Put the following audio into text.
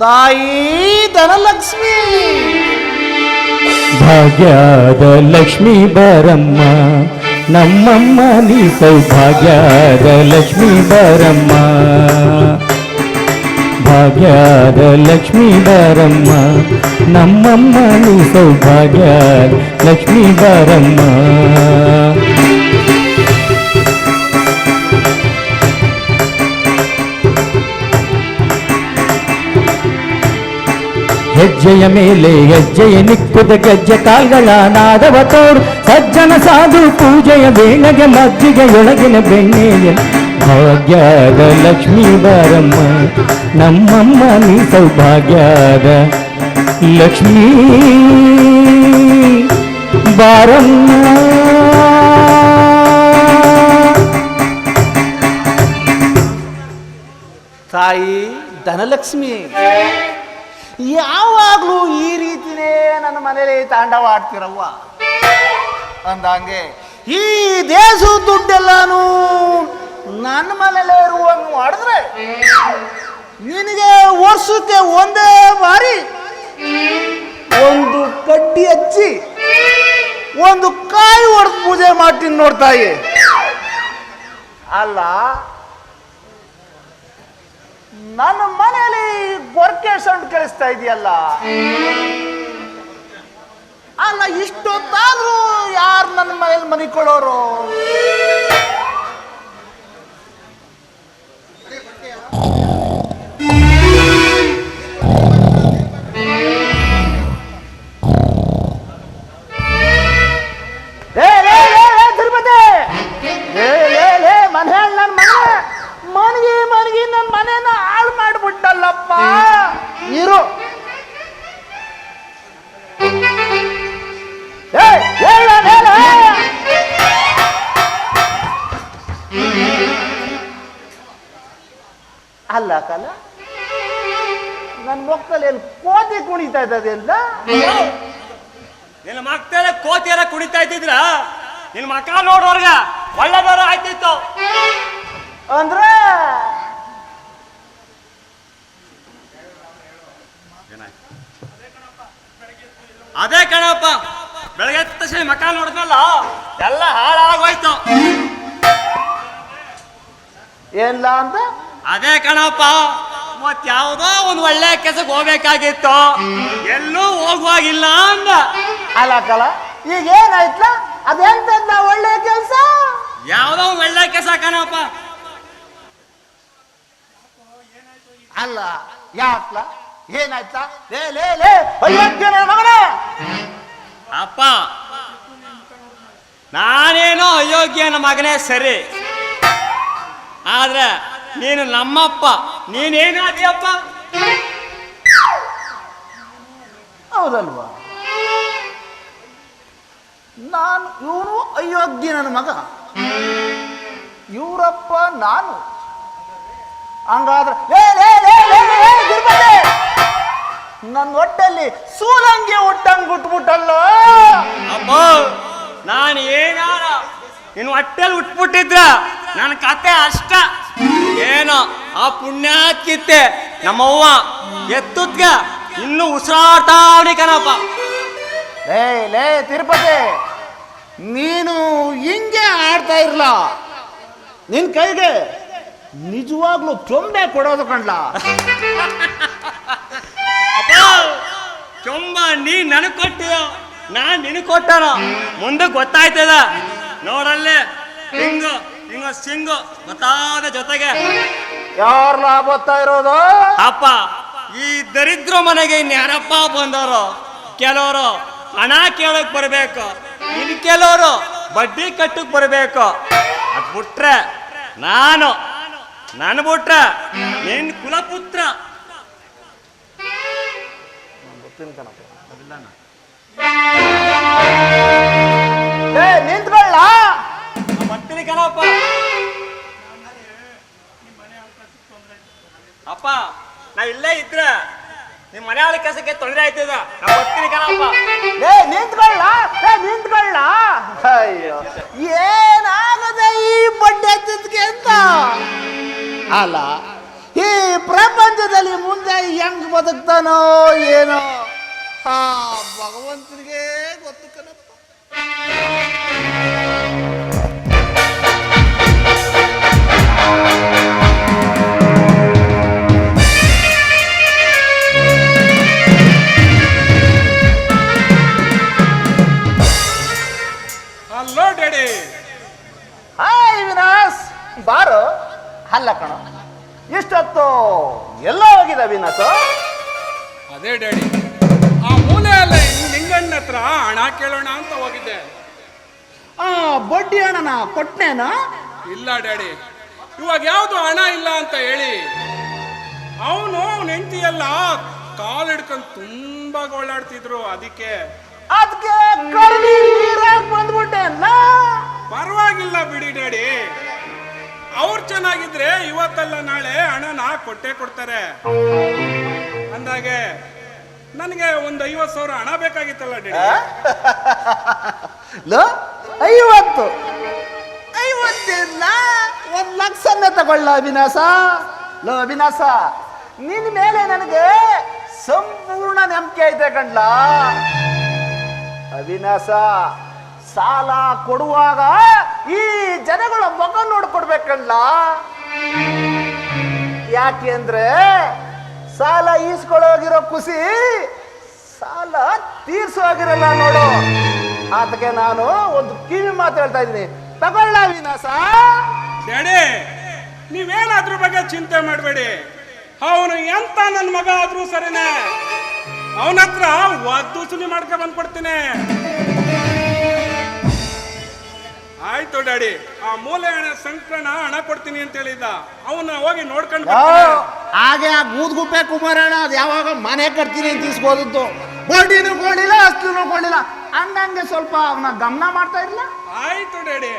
ತಾಯಿ ಧನಲಕ್ಷ್ಮಿ. ಭಾಗ್ಯದ ಲಕ್ಷ್ಮೀ ಬರಮ್ಮ, ನಮ್ಮಮ್ಮ ನೀ ಸೌಭಾಗ್ಯದ ಲಕ್ಷ್ಮೀ ಬರಮ್ಮ. ಭಾಗ್ಯದ ಲಕ್ಷ್ಮೀ ಬರಮ್ಮ, ನಮ್ಮಮ್ಮ ನೀ ಸೌಭಾಗ್ಯ ಲಕ್ಷ್ಮೀ ಬರಮ್ಮ. ಹೆಜ್ಜೆಯ ಮೇಲೆ ಹೆಜ್ಜೆಯ ನಿಕ್ಕುದ ಗೆಜ್ಜೆ ಕಾಲ್ಗಳ ನಾದವ ತೋಡು. ಸಜ್ಜನ ಸಾಧು ಪೂಜೆಯ ವೇಳೆಗೆ ಮಜ್ಜಿಗೆಯೊಳಗಿನ ಬೆಣ್ಣೆಯ ಭಾಗ್ಯದ ಲಕ್ಷ್ಮೀ ಬಾರಮ್ಮ. ನಮ್ಮಮ್ಮ ನೀ ಸೌಭಾಗ್ಯದ ಲಕ್ಷ್ಮೀ ಬಾರಮ್ಮ. ತಾಯಿ ಧನಲಕ್ಷ್ಮಿ. ಯಾವಾಗಲೂ ಈ ರೀತಿನೇ ನನ್ನ ಮನೇಲಿ ತಾಂಡವಾಡ್ತಿರವ್ವ ಅಂದಂಗೆ, ಈ ದೇಶದ ದುಡ್ಡೆಲ್ಲಾನು ನನ್ನ ಮನೇಲೇ ಇರುವಂಗೆ ಮಾಡಿದ್ರೆ ನಿನಗೆ ವರ್ಷಕ್ಕೆ ಒಂದೇ ಬಾರಿ ಒಂದು ಕಡ್ಡಿ ಹಚ್ಚಿ ಒಂದು ಕಾಯಿ ಹೊಡೆದು ಪೂಜೆ ಮಾಡ್ತೀನಿ ನೋಡ್ತಾಯಿ ಅಲ್ಲ ನನ್ನ ಮನೆಯಲ್ಲಿ ಗೊರ್ಕೆ ಸೌಂಡ್ ಕೇಳಿಸ್ತಾ ಇದೆಯಲ್ಲ? ಅಲ್ಲ ಇಷ್ಟೊತ್ತಾದ್ರೂ ಯಾರು ನನ್ನ ಮನೇಲಿ ಮನಿಕೊಳ್ಳೋರು ಅಲ್ಲ ಕಲ ನನ್ನ ಮಕ್ಕಳಲ್ಲಿ ಏನು ಕೋತಿ ಕುಣಿತಾ ಇದ್ದದೆಲ್ಲ ನಿನ್ನ ಮಕ್ಕಳ ಕೋತಿಯರ ಕುಣಿತಾ ಇದ್ದಿದ್ರ? ನಿನ್ನ ಮಕ್ಕ ನೋಡೋರ್ಗ ಒಳ್ಳೆದಾರ ಆಯ್ತಿತ್ತು. ಅಂದ್ರ? ಅದೇ ಕಣಪ್ಪ ಬೆಳಗ್ಗೆ ತಕ್ಷಣ ಮಕ್ಕ ನೋಡಿದ್ನಲ್ಲ ಎಲ್ಲ ಹಾಳಾಗೋಯ್ತು. ಏನಿಲ್ಲ ಅಂತ? ಅದೇ ಕಣಪ್ಪ ಮತ್ ಯಾವುದೋ ಒಂದ್ ಒಳ್ಳೆ ಕೆಸಕ್ ಹೋಗ್ಬೇಕಾಗಿತ್ತು. ಎಲ್ಲೂ ಹೋಗುವಾಗಿಲ್ಲ ಅಂದ. ಅಲ್ಲ ಕಲ ಈಗ ಏನಾಯ್ತಲ್ಲ ಅದೆಂತ ಒಳ್ಳೆ ಕೆಲಸ? ಯಾವ್ದೋ ಒಂದ್ ಒಳ್ಳೆ ಕೆಲಸ ಕಣಪ್ಪ. ಅಲ್ಲ ಯಾಕ್ಲ? ಏನಾಯ್ತಾ ಲೇ ಲೇ ಲೇ ಮಗನ ಅಪ್ಪ ನಾನೇನೋ ಅಯೋಗ್ಯನ ಮಗನೇ ಸರಿ. ಆದ್ರೆ ನೀನು ನಮ್ಮಪ್ಪ. ನೀನೇನಾದಿಯಪ್ಪ? ಹೌದಲ್ವಾ? ನಾನು ಇವನು ಅಯೋಗ್ಯ ನನ್ನ ಮಗ. ಇವರಪ್ಪ ನಾನು. ಹಂಗಾದ್ರೆ ನನ್ನ ಒಟ್ಟಲ್ಲಿ ಸೂಲಂಗಿ ಹುಟ್ಟಂಗ್ ಬಿಟ್ಬಿಟ್ಟಲ್ಲ ಅಪ್ಪ ನಾನು ಏನಾರ ನಿನ್ನ ಹೊಟ್ಟೆಲ್ ಉಟ್ಬಿಟ್ಟಿದ್ರ ನನ್ನ ಕತೆ ಅಷ್ಟ. ಏನೋ ಆ ಪುಣ್ಯಾತ್ಕಿತ್ತೆ ನಮ್ಮವ್ವ ಎತ್ತುದ್ಗ ಇನ್ನು ಉಸಿರಾಡ್ತಾವಣಿ ಕಣಪ್ಪ. ಲೇ ಲೇ ತಿರುಪತಿ ನೀನು ಹಿಂಗೆ ಆಡ್ತಾ ಇರ್ಲ? ನಿನ್ ಕೈಗೆ ನಿಜವಾಗ್ಲೂ ಚೊಂಬೆ ಕೊಡೋದು ಕಂಡ್ಲ ಚೊಂಬ ನೀ ನನಗ್ ಕೊಟ್ಟಿದ ನಾನ್ ನಿನಗೆ ಕೊಟ್ಟನ? ಮುಂದೆ ಗೊತ್ತಾಯ್ತದ? ನೋಡಲ್ಲೇ ಹಿಂಗು ಹಿಂಗ ಸಿಂಗು ಗೊತ್ತಾದ ಜೊತೆಗೆ. ಯಾರ್ಲ ಗೊತ್ತಾ ಇರೋದು? ಅಪ್ಪ ಈ ದರಿದ್ರ ಮನೆಗೆ ಇನ್ಯಾರಪ್ಪ ಬಂದವರು ಕೆಲವರು ಹಣ ಕೇಳಕ್ ಬರ್ಬೇಕು ಇನ್ ಕೆಲವರು ಬಡ್ಡಿ ಕಟ್ಟಕ್ ಬರ್ಬೇಕು. ಅದ್ ಬಿಟ್ರೆ ನಾನು ನಾನು ಬಿಟ್ರೆ ನಿನ್ ಕುಲಪುತ್ರ. ಏ ಕಣಪ್ಪ ಅಪ್ಪ ನಾ ಇಲ್ಲೇ ಇದ್ರೆ ನಿಮ್ ಮನೆ ಆಳ ಕೆಲಸಕ್ಕೆ ತೊಂದರೆ ಆಯ್ತದ ನಾ ಬರ್ತೀನಿ ಏ, ನಿಂತ್ಕೊಳ್ಳ? ಏ, ನಿಂತ್ಕೊಳ್ಳ? ಅಯ್ಯೋ, ಏನಾಗದೆ ಈ ಬಡ್ಡೆ ಎತ್ತಿದ್ಕೆ ಅಂತ? ಅಲ್ಲ, ಈ ಪ್ರಪಂಚದಲ್ಲಿ ಮುಂದೆ ಹೆಂಗ್ ಬದುಕ್ತಾನೋ ಏನೋ? ಹಾ ಭಗವಂತನಿಗೆ ಗೊತ್ತು ವಿನಾಸ್ ಅದೇ ಡ್ಯಾಡಿ. ಆ ಮೂಲೆ ಅಲ್ಲ ನಿಂಗಣ್ಣ ಹತ್ರ ಹಣ ಕೇಳೋಣ ಅಂತ ಹೋಗಿದ್ದೆ. ಆ ಬಡ್ಡಿ ಹಣನ ಕೊಟ್ನೇನ? ಇಲ್ಲ ಡ್ಯಾಡಿ. ಇವಾಗ ಯಾವುದು ಹಣ ಇಲ್ಲ ಅಂತ ಹೇಳಿ. ಅವನು ಅವನ ಹೆಂಡತಿ ಕಾಲು ಹಿಡ್ಕೊಂಡು ತುಂಬಾ ಗೋಳಾಡ್ತಿದ್ರು ಅದಕ್ಕೆ. ಅದಕ್ಕೆ ಬಂದ್ಬಿಟ್ಟೆ ಅಲ್ಲ ಪರವಾಗಿಲ್ಲ ಬಿಡಿ ಡ್ಯಾಡಿ. ಅವ್ರು ಚೆನ್ನಾಗಿದ್ರೆ ಇವತ್ತಲ್ಲ ನಾಳೆ ಹಣನ ಕೊಟ್ಟೆ ಕೊಡ್ತಾರೆ. ಅಂದಾಗೆ ನನಗೆ ಒಂದು ಐವತ್ತು ಸಾವಿರ ಹಣ ಬೇಕಾಗಿತ್ತಲ್ಲ ಐವತ್ತು. ಐವತ್ತಿಲ್ಲ, ಒಂದ್ ಲಕ್ಷನೇ ತಗೊಳ್ಳ ಅವಿನಾಶ. ಲೋ ಅವಿನಾಸ ನಿನ್ ಮೇಲೆ ನನಗೆ ಸಂಪೂರ್ಣ ನಂಬಿಕೆ ಐತೆ ಕಣ್ಲ. ಅವಿನಾಸ ಸಾಲ ಕೊಡುವಾಗ ಈ ಜನಗಳ ಮಗ ನೋಡ್ಕೊಡ್ಬೇಕಲ್ಲ? ಯಾಕೆ ಅಂದ್ರೆ ಸಾಲ ಈಸ್ಕೊಳ್ಳೋಗಿರೋ ಖುಷಿ ಸಾಲ ತೀರ್ಸೋಗಿರಲ್ಲ ನೋಡು. ಅದಕ್ಕೆ ನಾನು ಒಂದು ಕಿವಿ ಮಾತು ಹೇಳ್ತಾ ಇದ್ದೀನಿ. ತಗೊಳ್ಳ ವಿನಾಸ. ಡ್ಯಾಡಿ, ನೀವೇನಾದ್ರ ಬಗ್ಗೆ ಚಿಂತೆ ಮಾಡಬೇಡಿ. ಅವನು ಎಂತ ನನ್ನ ಮಗ ಆದ್ರೂ ಸರಿನೇ. ಅವನ ಹತ್ರ ಒದ್ದು ಸುಲಿ ಮಾಡ್ಕೊ ಆಯ್ತು ಡ್ಯಾಡಿ ಆ ಮೂಲೆ ಹಣ ಸಂಕ್ರಣ ಹಣ ಕೊಡ್ತೀನಿ ಅಂತ ಹೇಳಿದ್ದ. ಅವನ್ನ ಹೋಗಿ ನೋಡ್ಕೊಂಡು ಬರ್ತೀನಿ. ಹಾಗೆ ಆ ಗೂದ್ಗುಪ್ಪೆ ಕುಮಾರಣ್ಣ ಅದು ಯಾವಾಗ ಮನೆ ಕಟ್ತೀನಿ ಅಂತ ಇಸ್ಕೋದಿತ್ತು ಬಡ್ಡಿನು ಕೊಡಿಲ್ಲ ಅಷ್ಟೂ ಕೊಡಿಲ್ಲ ಹಂಗಂಗೆ ಸ್ವಲ್ಪ ಅವನ ಗಮನ ಮಾಡ್ತಾ ಇರ್ಲ ಆಯ್ತು ಡ್ಯಾಡಿ.